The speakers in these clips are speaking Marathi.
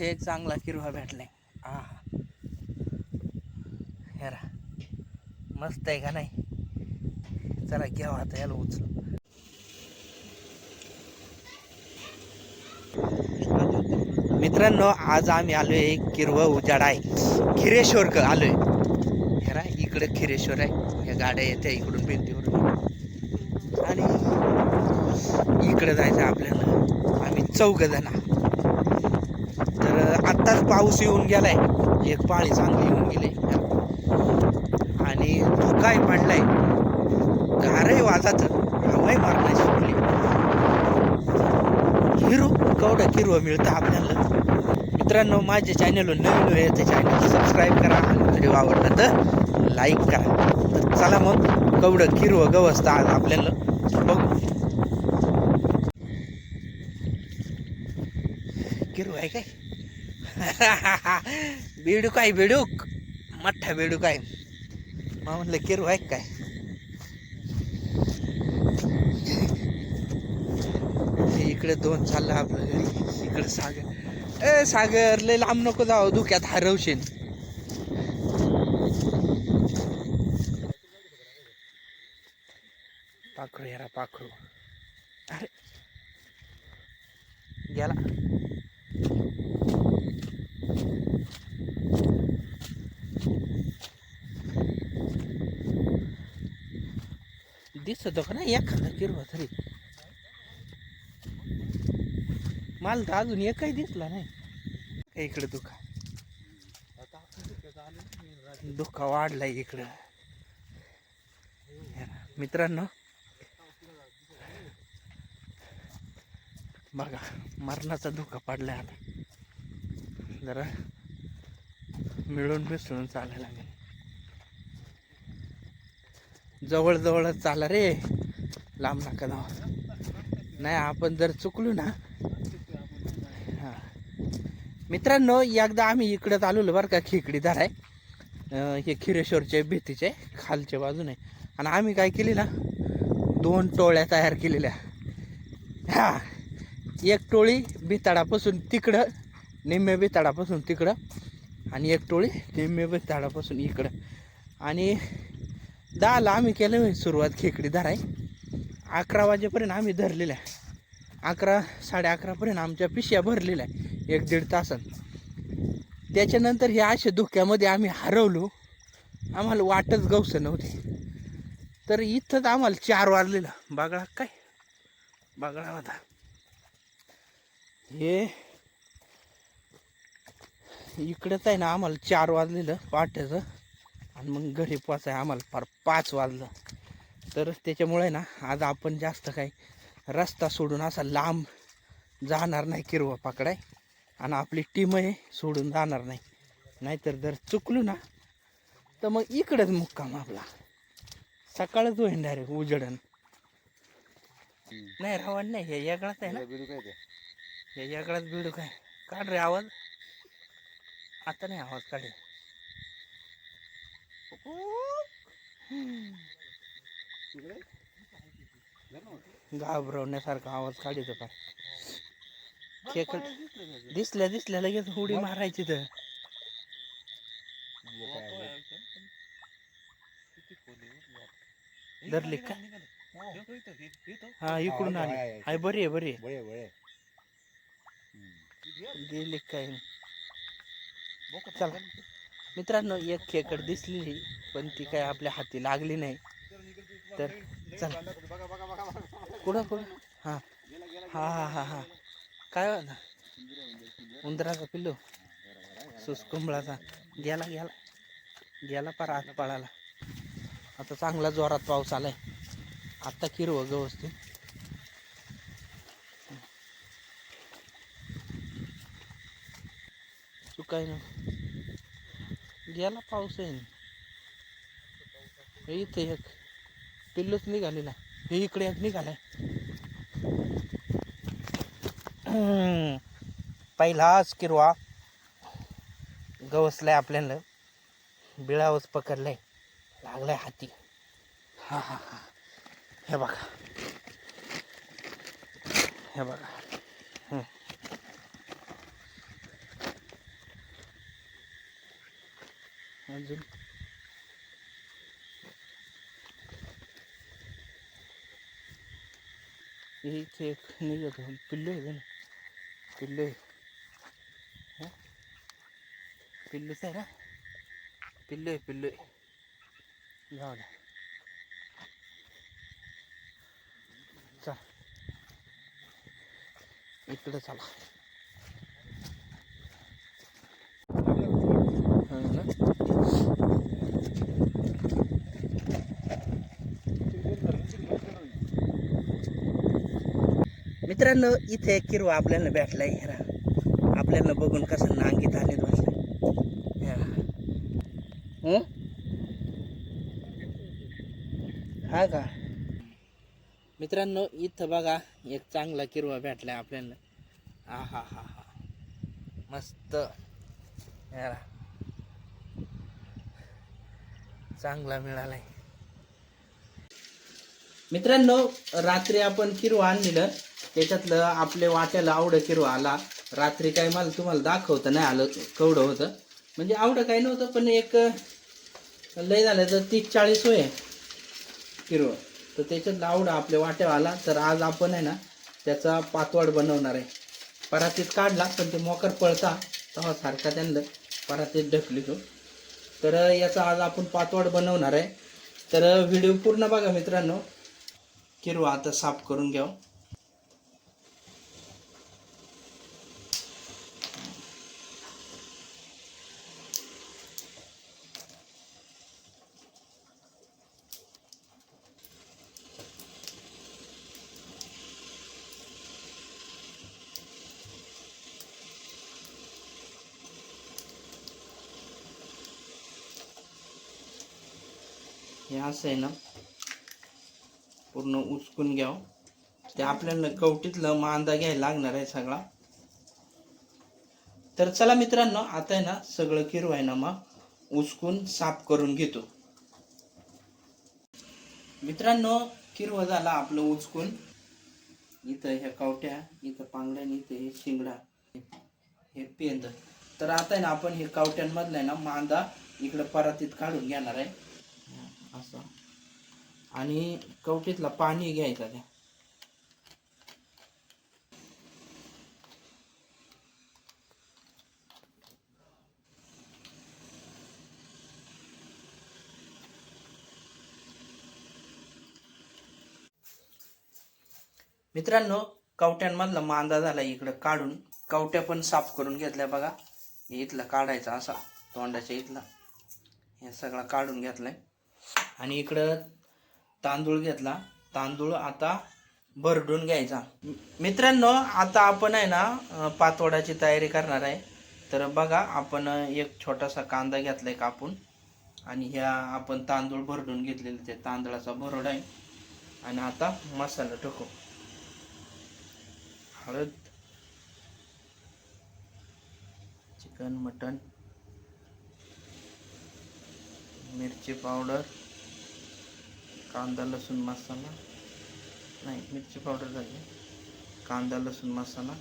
इथे एक चांगला किरवा भेटलाय. हा हेरा मस्त आहे का नाही? चला घ्यावा आता याला उचल. मित्रांनो आज आम्ही आलोय किरव उजाड आहे. खिरेश्वर आलोय. हेरा इकडे खिरेश्वर आहे. या गाड्या येत्या इकडून भिंतीवरून. आणि इकडे जायचं आपल्याला. आम्ही चौघ जण. आत्ताच पाऊस येऊन गेलाय. एक पाळी चांगली येऊन गेली. आणि धुकाय पडलाय. गारही वाजात हवाय मारण्याची सुटली हिरो कवडं हिरवं मिळतं आपल्याला. मित्रांनो माझ्या चॅनलवर नवीन आहे त्या चॅनल सबस्क्राईब करा. आणि व्हिडिओ आवडला तर लाईक करा. तर चला मग कवडं हिरवं गवस्त आज आपल्याला बघू. किरू आहे काय? बेडूक आहे बेडूक. मठ्ठा बेडूक आहे. मग म्हणलं किरू आहे काय? इकडे दोन चाललं आपलं घरी. इकडे सागर. ए सागर लय लांब नको जावं धुक्यात हरवशील. पाखरू यारा पाखरू. अरे. गेला. दिसत का ना एखादा किरवा तरी. मला तर अजून एकही दिसला नाही. काय इकडे दुखा? दुःखा वाढलाय इकडं. मित्रांनो. बघा मरणाचा धोका पडलाय आता. जरा मिळून मिसळून चालायला लागेल. जवळजवळच चाला रे. लांब नका ना नाही आपण जर चुकलो ना. हां. मित्रांनो एकदा आम्ही इकडं आलेलो बरं का खेकडीदार आहे हे खिरेश्वरच्या भीतीचे खालच्या बाजूने. आणि आम्ही काय केली ना दोन टोळ्या तयार केलेल्या. हा. एक टोळी बिताडापासून तिकडं निम्म्या बिताडापासून तिकडं आणि एक टोळी निम्म्या बिताडापासून इकडं. आणि दहाला आम्ही केलं सुरुवात खेकडी धराय. अकरा वाजेपर्यंत आम्ही धरलेल्या. अकरा साडे अकरापर्यंत आमच्या पिशव्या भरलेल्या आहे एक दीड तासात. त्याच्यानंतर हे अशा धुक्यामध्ये आम्ही हरवलो. आम्हाला वाटच गवस नव्हती. तर इथंच आम्हाला चार वाजलेलं. बागळा काय? बागळा होता. हे इकडंच आहे ना आम्हाला चार वाजलेलं पहाटेचं आणि मग घरी पोचाय आम्हाला फार पाच वाजलं. तर त्याच्यामुळे ना आज आपण जास्त काही रस्ता सोडून असा लांब जाणार नाही किरवा पाकडाय. आणि आपली टीमही सोडून जाणार नाही. नाहीतर जर चुकलो ना तर मग इकडंच मुक्काम आपला. सकाळच होईन डायरेक्ट उजडन नाही रावण नाही हे यागळाच आहे ना. हे यागळाच बिडू काय काढ रे आवाज. आता नाही आवाज काढे घाबरवण्यासारखा आवाज काढितो का खेकड. दिसल्या दिसल्या लगेच उडी मारायची तर धरली का? हा इकडून आली. आहे बरी आहे. बरी आहे गेली काय? चला. मित्रांनो एक खेकड दिसली पण ती काय आपल्या हाती लागली नाही. तर चला. कुठं कुठं? हा. हा हा हा हा. काय हो उंदराचा पिल्लू. सुसकुंबळाचा गेला गेला. गेला पार आत पळाला. आता चांगला जोरात पाऊस आलाय. आता किरव व्यवस्थित. चुकाय ना गेला पाऊस आहे हे इथे एक पिल्लूच निघालेला. हे इकडे एक निघालाय. पहिलाच किरवा गवसलाय आपल्याला. बिळावच पकडलाय. लागलाय हाती. हा हा हा. हे बघा. हे बघा. अजून इथे एक निघत होतं. पिल्लू आहे का ना पिल्लू आहे हा? पिल्लूच आहे ना पिल्लू आहे पिल्लू आहे जाऊ द्या चल इकडे चला हो ना? मित्रांनो इथे एक किरवा आपल्याला भेटलाय हिरा. आपल्याला बघून कसं नांगीत आले बसले हा? का? मित्रांनो इथं बघा एक चांगला किरवा भेटलाय आपल्याला. हा हा हा. हा मस्त. यारा चांगला मिळालाय. मित्रांनो रात्री आपण किरवा आणलेलं. त्याच्यातलं आपले वाट्याला आवडं किरवा आला. रात्री काय मला तुम्हाला दाखवतं नाही आलं कवडं होतं. म्हणजे आवडं काही नव्हतं पण एक लय झालं तर तीस चाळीस होय. किरवा तर त्याच्यातलं आवडं आपल्या वाट्यावर आला तर आज आपण आहे ना त्याचा पातवाड बनवणार आहे. परातीत काढला पण ते मोकर पळता तेव्हा सारखा त्यांना परातीत ढकली तो. तर याचा आज आपण पातवाड बनवणार आहे. तर व्हिडिओ पूर्ण बघा मित्रांनो. किरवा आता साफ करून घ्यावं. हे असं आहे ना पूर्ण उचकून घ्याव. ते आपल्याला कवटीतलं मांदा घ्यायला लागणार आहे सगळा. तर चला मित्रांनो आता आहे ना सगळं किरू आहे ना मग उचकून साफ करून घेतो. मित्रांनो किरवा झाला आपलं उचकून. इथं ह्या कावट्या इथं पांगड्या आणि इथं हे शिंगडा हे पेंद. तर आता आहे ना आपण हे कावट्यांमधलं आहे ना मांदा इकडं परातीत काढून घेणार आहे. असं. आणि कवटीतला पाणी घ्यायचं त्या मित्रांनो कवट्यांमधला मांदा झाला इकडं काढून. कवट्या पण साफ करून घेतल्या बघा. इथला काढायचा असा तोंडाच्या इथला. हे सगळा काढून घेतलाय. आणि इकडं तांदूळ घेतला. तांदूळ आता भरडून घ्यायचा. मित्रांनो आता आपण आहे ना अं, पातोडाची तयारी करणार आहे. तर बघा आपण एक छोटासा कांदा घेतलाय कापून. आणि ह्या आपण तांदूळ भरडून घेतलेले ते तांदळाचा भरड आहे. आणि आता मसाला टाकू. हळद चिकन मटन मिरची पावडर कांदा लसूण मसाला. नाही मिरची पावडर झाली. कांदा लसूण मसाला.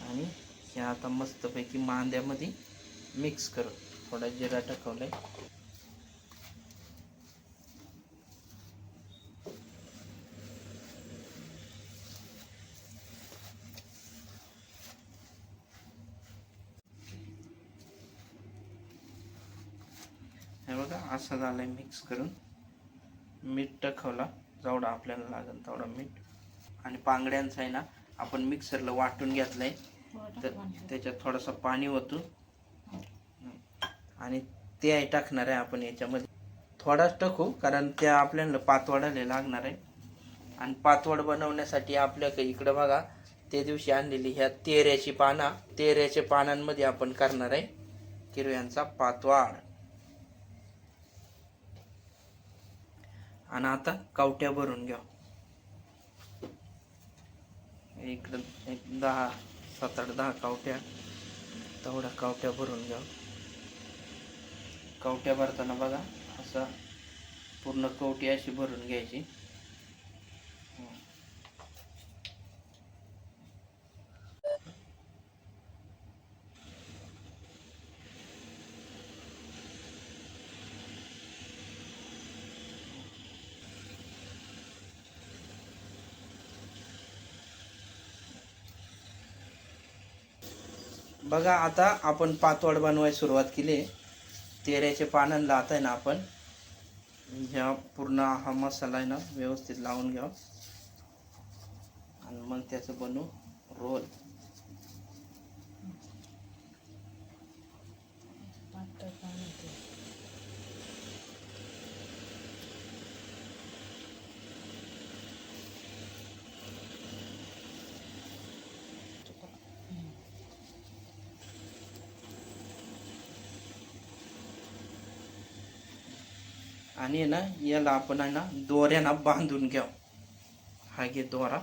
आणि हे आता मस्तपैकी मांद्यामध्ये मिक्स कर. थोडा जिरा टाकवलाय. हे बघा असं झालंय मिक्स करून. मीठ टाकवला. जेवढा आपल्याला लागेल तेवढा मीठ. आणि पांगड्यांचा आहे ना आपण मिक्सरला वाटून घेतलंय. तर त्याच्यात थोडंसं पाणी ओतून आणि ते आहे टाकणार आहे आपण याच्यामध्ये. थोडाच टाकू कारण त्या आपल्याला पातवाडाला लागणार आहे. आणि पातवड बनवण्यासाठी आपल्याकडे इकडं बघा त्या दिवशी आणलेली ह्या तेऱ्याची पाना. तेऱ्याच्या पानांमध्ये आपण करणार आहे. किरव्यांचा पातवाड. आणि आता कावट्या भरून घ्या. इकडं एक दहा सात आठ दहा कावट्या. तेवढ्या कावट्या भरून घ्या. कावट्या भरताना बघा असं पूर्ण कवटी अशी भरून घ्यायची. बघा आता आपण पातोड बनवायला सुरुवात केली. तेऱ्याचे पानांना आता आहे ना आपण. ह्या पूर्ण हा मसाला आहे ना व्यवस्थित लावून घ्या. आणि मग त्याचं बनवू रोल. आणि आहे ना याला आपण आहे ना दोऱ्यानं बांधून घ्याव. हा घे दोरा.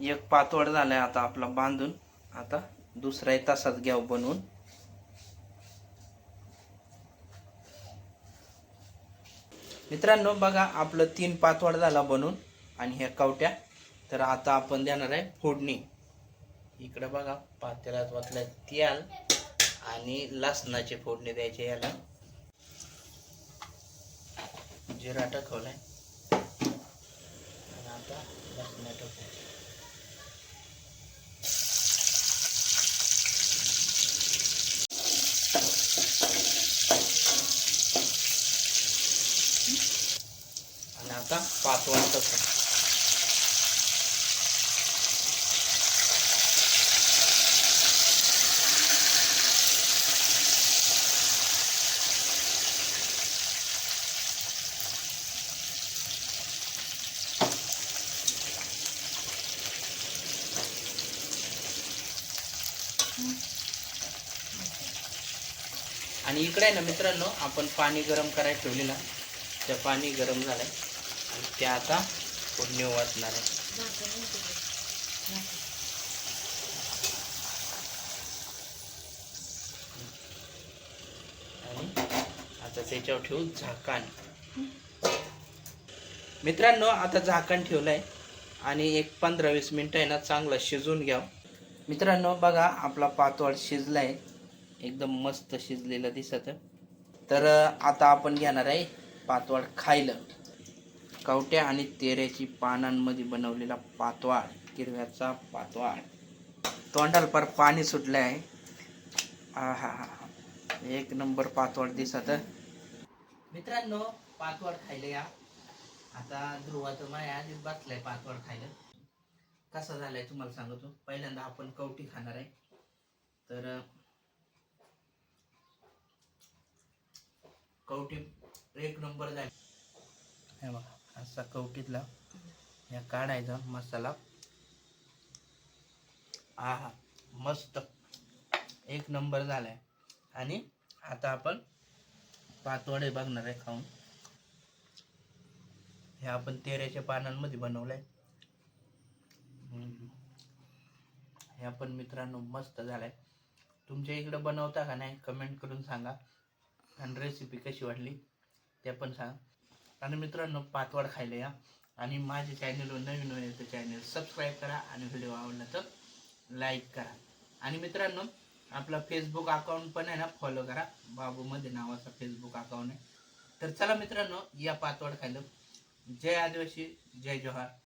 एक पातोड झालाय आता आपला बांधून. आता दुसरा तासात घ्याव बनवून. मित्रांनो बघा आपलं तीन पातवड झाला बनून आणि ह्या कवट्या. तर आता आपण देणार आहे फोडणी. इकडं बघा पातेल्यात वाटलं त्याल आणि लसणाचे फोडणी द्यायचे याला. जिरा टाकवलाय. आणि आता लसणा टाकू आणि आता पाच वाजता इकडे आहे ना मित्रांनो आपण पाणी गरम करायला ठेवलेलं. त्या पाणी गरम झालंय. आणि ते आता फोडणी वाचणार आहे. आणि आता त्याच्यावर ठेवू झाकण. मित्रांनो आता झाकण ठेवलंय. आणि एक पंधरा वीस मिनटं आहे ना चांगलं शिजून घ्या मित्रांनो बघा आपला पातोळ शिजलाय. एकदम मस्त शिजलेलं दिसत. तर आता आपण घेणार आहे पातवाड खायला. कवट्या आणि तेऱ्याची पानांमध्ये बनवलेला पातवाड किरव्याचा पातवाड तोंडाला पर पाणी सुटलं आहे हा हा. हा एक नंबर पातवाड दिसत. मित्रांनो पातवाड खायला या. आता ध्रुवाचं माया आधीच बसलाय पातवाड खायला. कसा झालाय तुम्हाला सांगतो. पहिल्यांदा आपण कवटी खाणार आहे. तर कवटी एक नंबर झाली. हे बघा असा कवटीतला या काढायचा मसाला. आहा मस्त. एक नंबर झालाय. आणि आता आपण पातवडे बघणार आहे खाऊन. हे आपण तेऱ्याच्या पानांमध्ये बनवलंय. हे आपण मित्रांनो मस्त झालाय. तुमच्या इकडे बनवता का नाही कमेंट करून सांगा. आणि रेसिपी कशी वाटली ते पण सांग. आणि मित्रांनो पातवाड खायला या. आणि माझ्या चॅनलवर नवीन होईल तर चॅनल सबस्क्राईब करा आणि व्हिडिओ आवडला तर लाईक करा. आणि मित्रांनो आपला फेसबुक अकाउंट पण आहे ना फॉलो करा. बाबूमध्ये नावाचा फेसबुक अकाउंट आहे. तर चला मित्रांनो या पातवाड खायला. जय आदिवासी जय जोहार.